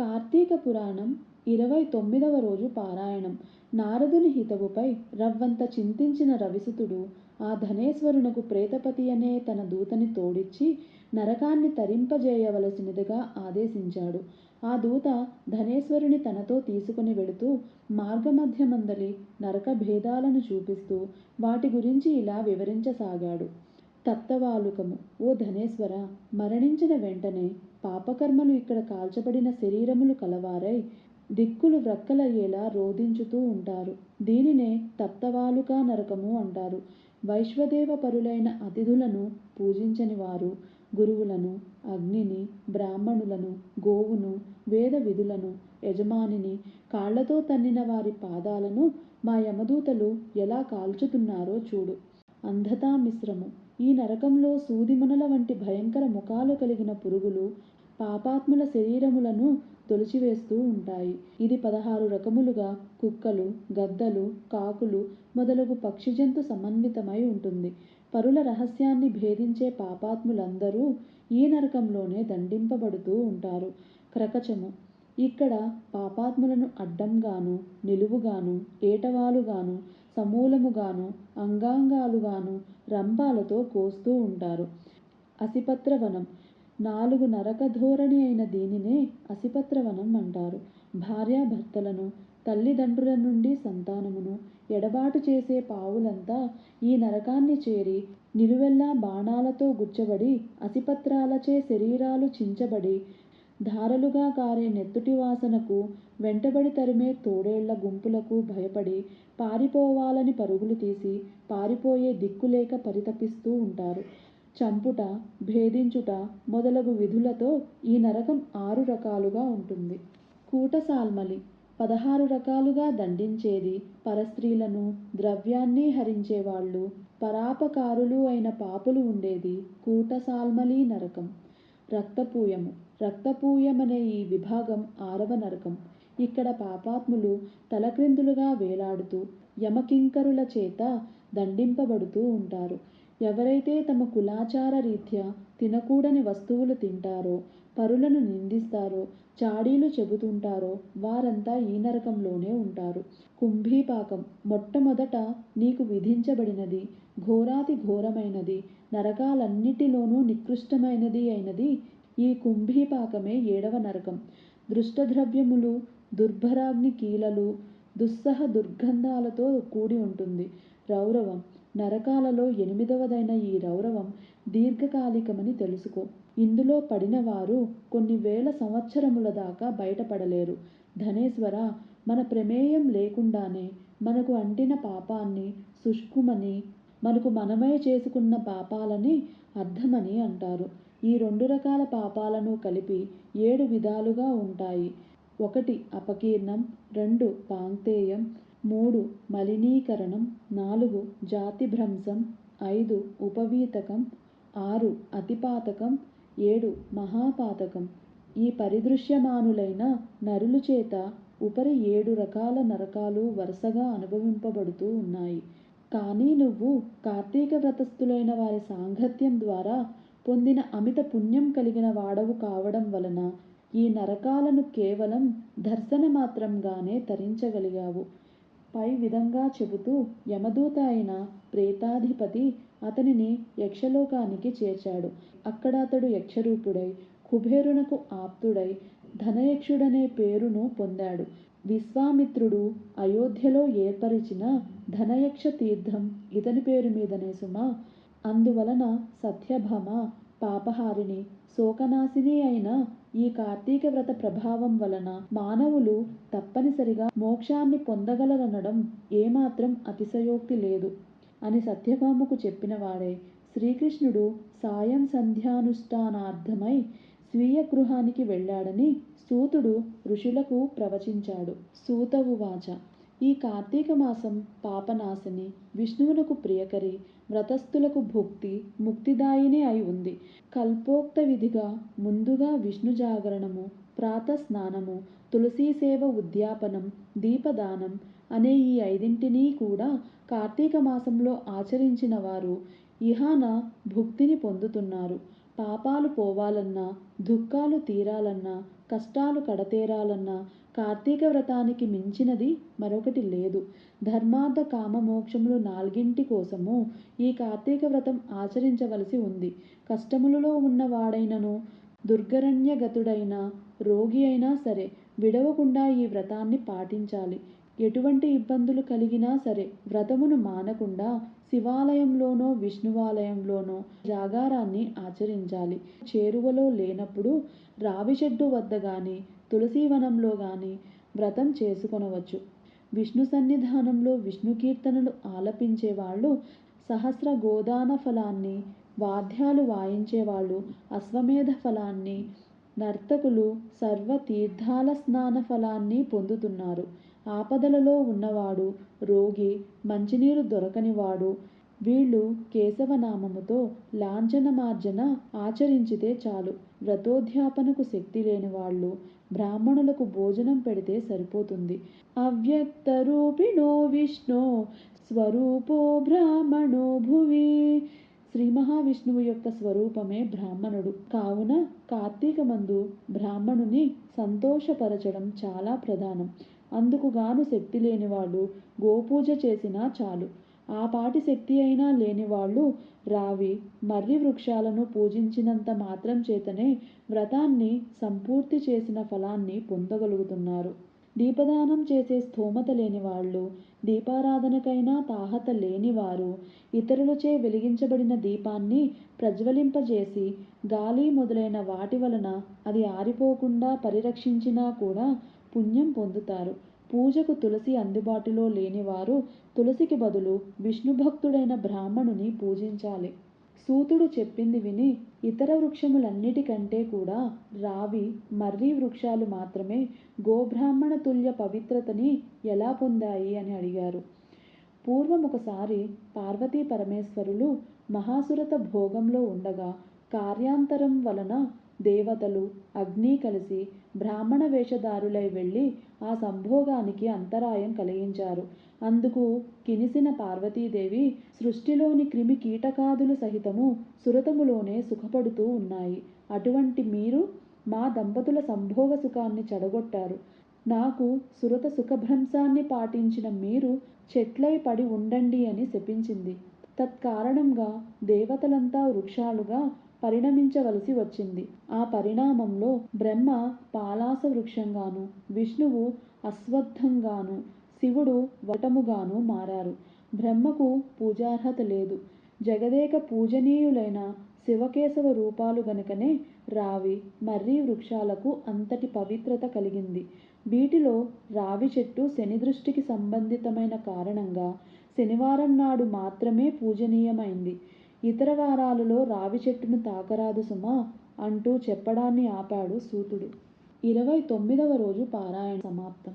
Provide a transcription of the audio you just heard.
కార్తీక పురాణం ఇరవై తొమ్మిదవ రోజు పారాయణం. నారదుని హితవుపై రవ్వంత చింతించిన రవిసుతుడు ఆ ధనేశ్వరునకు ప్రేతపతి అనే తన దూతని తోడిచ్చి నరకాన్ని తరింపజేయవలసినదిగా ఆదేశించాడు. ఆ దూత ధనేశ్వరుని తనతో తీసుకుని వెళుతూ మార్గమధ్యమందలి నరక భేదాలను చూపిస్తూ వాటి గురించి ఇలా వివరించసాగాడు. తత్తవాలుకము ఓ ధనేశ్వర మరణించిన వెంటనే పాపకర్మలు ఇక్కడ కాల్చబడిన శరీరములు కలవారై దిక్కులు వ్రక్కలయ్యేలా రోధించుతూ ఉంటారు. దీనినే తప్తవాలుకా నరకము అంటారు. వైశ్వదేవ పరులైన అతిథులను పూజించని వారు గురువులను అగ్నిని బ్రాహ్మణులను గోవును వేద విధులను యజమానిని కాళ్ళతో తన్నిన వారి పాదాలను మా యమదూతలు ఎలా కాల్చుతున్నారో చూడు. అంధతా మిశ్రము ఈ నరకంలో సూదిమునల వంటి భయంకర ముఖాలు కలిగిన పురుగులు పాపాత్ముల శరీరములను తొలిచివేస్తూ ఉంటాయి. ఇది పదహారు రకములుగా కుక్కలు గద్దలు కాకులు మొదలగు పక్షిజంతు సమన్వితమై ఉంటుంది. పరుల రహస్యాన్ని భేదించే పాపాత్ములందరూ ఈ నరకంలోనే దండింపబడుతూ ఉంటారు. క్రకచము ఇక్కడ పాపాత్ములను అడ్డంగాను నిలువుగాను ఏటవాలుగాను సమూలముగాను అంగాంగాలుగాను రంపాలతో కోస్తూ ఉంటారు. అసిపత్రవనం. నాలుగు నరక ధోరణి అయిన దీనినే అసిపత్రవనం అంటారు. భార్యాభర్తలను తల్లిదండ్రుల నుండి సంతానమును ఎడబాటు చేసే పావులంతా ఈ నరకాన్ని చేరి నిలువెల్లా బాణాలతో గుచ్చబడి అసిపత్రాలచే శరీరాలు చించబడి ధారలుగా కారే నెత్తుటి వాసనకు వెంటబడి తరిమే తోడేళ్ళ గుంపులకు భయపడి పారిపోవాలని పరుగులు తీసి పారిపోయే దిక్కులేక పరితపిస్తూ ఉంటారు. చంపుట భేదించుట మొదలగు విధులతో ఈ నరకం ఆరు రకాలుగా ఉంటుంది. కూటసాల్మలి పదహారు రకాలుగా దండించేది పరస్త్రీలను ద్రవ్యాన్ని హరించేవాళ్ళు పరాపకారులు అయిన పాపులు ఉండేది కూటసాల్మలి నరకం. రక్తపూయము రక్తపూయమనే ఈ విభాగం ఆరవ నరకం. ఇక్కడ పాపాత్ములు తలక్రిందులుగా వేలాడుతూ యమకింకరుల చేత దండింపబడుతూ ఉంటారు. ఎవరైతే తమ కులాచార రీత్యా తినకూడని వస్తువులు తింటారో పరులను నిందిస్తారో చాడీలు చెబుతుంటారో వారంతా ఈ నరకంలోనే ఉంటారు. కుంభీపాకం మొట్టమొదట నీకు విధించబడినది ఘోరాతి ఘోరమైనది నరకాలన్నిటిలోనూ నికృష్టమైనది అయినది ఈ కుంభీపాకమే ఏడవ నరకం. దృష్టద్రవ్యములు దుర్భరాగ్ని కీలలు దుస్సహ దుర్గంధాలతో కూడి ఉంటుంది. రౌరవం నరకాలలో ఎనిమిదవదైన ఈ రౌరవం దీర్ఘకాలికమని తెలుసుకో. ఇందులో పడిన వారు కొన్ని వేల సంవత్సరముల దాకా బయటపడలేరు. ధనేశ్వర మన ప్రమేయం లేకుండానే మనకు అంటిన పాపాన్ని శుష్కుమని మనకు మనమే చేసుకున్న పాపాలని అర్థమని అంటారు. ఈ రెండు రకాల పాపాలను కలిపి ఏడు విధాలుగా ఉంటాయి. ఒకటి అపకీర్ణం. రెండు పాంక్తేయం. మూడు మలినీకరణం నాలుగు జాతిభ్రంశం ఐదు ఉపవీతకం ఆరు అతిపాతకం ఏడు మహాపాతకం. ఈ పరిదృశ్యమానులైన నరులు చేత ఉపరి ఏడు రకాల నరకాలు వరుసగా అనుభవింపబడుతూ ఉన్నాయి. కానీ నువ్వు కార్తీక వ్రతస్థులైన వారి సాంగత్యం ద్వారా పొందిన అమిత పుణ్యం కలిగిన వాడవు కావడం వలన ఈ నరకాలను కేవలం దర్శన మాత్రంగానే తరించగలిగావు. పై విధంగా చెబుతూ యమదూత అయిన ప్రేతాధిపతి అతనిని యక్షలోకానికి చేర్చాడు. అక్కడ అతడు యక్షరూపుడై కుబేరునకు ఆప్తుడై ధనయక్షుడనే పేరును పొందాడు. విశ్వామిత్రుడు అయోధ్యలో ఏర్పరిచిన ధనయక్ష తీర్థం ఇతని పేరు మీదనే సుమా. అందువలన సత్యభామ పాపహారిణి శోకనాశిని అయిన ఈ కార్తీక వ్రత ప్రభావం వలన మానవులు తప్పనిసరిగా మోక్షాన్ని పొందగలరనడం ఏమాత్రం అతిశయోక్తి లేదు అని సత్యభామకు చెప్పినవాడే శ్రీకృష్ణుడు సాయం సంధ్యానుష్ఠానార్థమై స్వీయ గృహానికి వెళ్ళాడని సూతుడు ఋషులకు ప్రవచించాడు. సూతవువాచ ఈ కార్తీక మాసం పాపనాశిని విష్ణువునకు ప్రియకరి వ్రతస్థులకు భుక్తి ముక్తిదాయిని అయి ఉంది. కల్పోక్త విధిగా ముందుగా విష్ణు జాగరణము ప్రాతస్నానము తులసీ సేవ ఉద్యాపనం దీపదానం అనే ఈ ఐదింటినీ కూడా కార్తీక మాసంలో ఆచరించిన వారు ఇహాన భుక్తిని పొందుతున్నారు. పాపాలు పోవాలన్నా దుఃఖాలు తీరాలన్నా కష్టాలు కడతేరాలన్నా కార్తీక వ్రతానికి మించినది మరొకటి లేదు. ధర్మార్థ కామ మోక్షములు నాలుగింటి కోసము ఈ కార్తీక వ్రతం ఆచరించవలసి ఉంది. కష్టములలో ఉన్నవాడైనను దుర్గరణ్యగతుడైన రోగి అయినా సరే విడవకుండా ఈ వ్రతాన్ని పాటించాలి. ఎటువంటి ఇబ్బందులు కలిగినా సరే వ్రతమును మానకుండా శివాలయంలోనో విష్ణువాలయంలోనో జాగారాన్ని ఆచరించాలి. చేరువలో లేనప్పుడు రావి చెట్టు వద్ద కానీ తులసీవనంలో కానీ వ్రతం చేసుకొనవచ్చు. విష్ణు సన్నిధానంలో విష్ణు కీర్తనలు ఆలపించే వాళ్ళు సహస్ర గోదాన ఫలాన్ని వాద్యాలు వాయించేవాళ్ళు అశ్వమేధ ఫలాన్ని నర్తకులు సర్వ తీర్థాల స్నాన ఫలాన్ని పొందుతున్నారు. ఆపదలలో ఉన్నవాడు రోగి మంచినీరు దొరకనివాడు. వీళ్ళు కేశవనామముతో లాంఛనమార్జన ఆచరించితే చాలు. వ్రతోధ్యాపనకు శక్తి లేని వాళ్ళు బ్రాహ్మణులకు భోజనం పెడితే సరిపోతుంది. అవ్యక్త రూపిణో విష్ణు స్వరూపో బ్రాహ్మణో భువి. శ్రీ మహావిష్ణువు యొక్క స్వరూపమే బ్రాహ్మణుడు. కావున కార్తీక మందు బ్రాహ్మణుని సంతోషపరచడం చాలా ప్రధానం. అందుకుగాను శక్తి లేనివాడు గోపూజ చేసినా చాలు. ఆ పాటి శక్తి అయినా లేనివాళ్ళు రావి మర్రి వృక్షాలను పూజించినంత మాత్రం చేతనే వ్రతాన్ని సంపూర్తి చేసిన ఫలాన్ని పొందగలుగుతున్నారు. దీపదానం చేసే స్థోమత లేని వాళ్ళు దీపారాధనకైనా తాహత లేనివారు ఇతరులచే వెలిగించబడిన దీపాన్ని ప్రజ్వలింపజేసి గాలి మొదలైన వాటి వలన అది ఆరిపోకుండా పరిరక్షించినా కూడా పుణ్యం పొందుతారు. పూజకు తులసి అందుబాటులో లేనివారు తులసికి బదులు విష్ణు భక్తుడైన బ్రాహ్మణుని పూజించాలి. సూతుడు చెప్పింది విని ఇతర వృక్షములన్నిటికంటే కూడా రావి మర్రి వృక్షాలు మాత్రమే గోబ్రాహ్మణ తుల్య పవిత్రతని ఎలా పొందాయి అని అడిగారు. పూర్వం ఒకసారి పార్వతీ పరమేశ్వరులు మహాసురత భోగంలో ఉండగా కార్యాంతరం వలన దేవతలు అగ్ని కలిసి బ్రాహ్మణ వేషధారులై వెళ్ళి ఆ సంభోగానికి అంతరాయం కలిగించారు. అందుకు కినిసిన పార్వతీదేవి సృష్టిలోని క్రిమి కీటకాదులు సహితము సురతములోనే సుఖపడుతూ ఉన్నాయి. అటువంటి మీరు మా దంపతుల సంభోగ సుఖాన్ని చెడగొట్టారు. నాకు సురత సుఖభ్రంశాన్ని పాటించిన మీరు చెట్లై పడి ఉండండి అని శపించింది. తత్కారణంగా దేవతలంతా వృక్షాలుగా పరిణమించవలసి వచ్చింది. ఆ పరిణామంలో బ్రహ్మ పాలాస వృక్షంగాను విష్ణువు అశ్వత్థంగాను శివుడు వటముగాను మారారు. బ్రహ్మకు పూజార్హత లేదు. జగదేక పూజనీయులైన శివకేశవ రూపాలు గనుకనే రావి మర్రి వృక్షాలకు అంతటి పవిత్రత కలిగింది. వీటిలో రావి చెట్టు శని దృష్టికి సంబంధితమైన కారణంగా శనివారం నాడు మాత్రమే పూజనీయమైంది. ఇతర వారాలలో రావి చెట్టును తాకరాదు సుమా అంటూ చెప్పడాన్ని ఆపాడు సూతుడు. ఇరవై తొమ్మిదవ రోజు పారాయణ సమాప్తం.